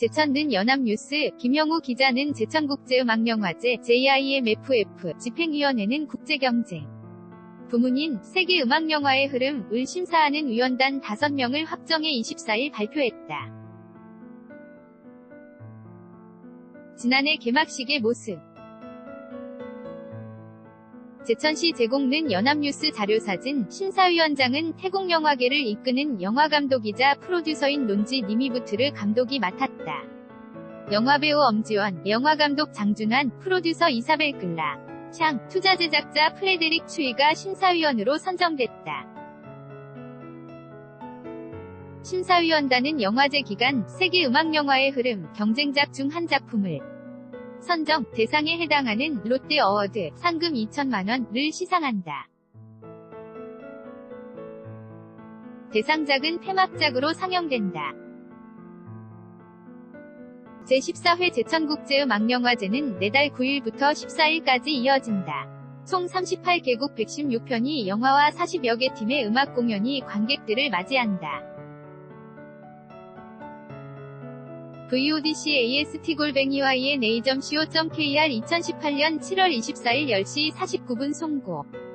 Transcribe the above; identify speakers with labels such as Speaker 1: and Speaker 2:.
Speaker 1: 제천는 연합뉴스, 김영우 기자는 제천국제음악영화제 JIMFF 집행위원회는 국제경쟁 부문인 세계음악영화의 흐름을 심사하는 위원단 5명을 확정해 24일 발표했다. 지난해 개막식의 모습 제천시 제공는 연합뉴스 자료사진, 심사위원장은 태국영화계를 이끄는 영화감독이자 프로듀서인 논지 니미부트를 감독이 맡았다. 영화배우 엄지원, 영화감독 장준환, 프로듀서 이사벨 끌라, 샹, 투자 제작자 프레데릭 추이가 심사위원으로 선정됐다. 심사위원단은 영화제 기간 세계 음악영화의 흐름, 경쟁작 중 한 작품을 선정, 대상에 해당하는 롯데 어워드 상금 2천만원을 시상한다. 대상작은 폐막작으로 상영된다. 제14회 제천국제음악영화제는 내달 9일부터 14일까지 이어진다. 총 38개국 116편이 영화와 40여 개 팀의 음악 공연이 관객들을 맞이한다. VODC AST 골뱅이와 ENA.co.kr 2018년 7월 24일 10시 49분 송고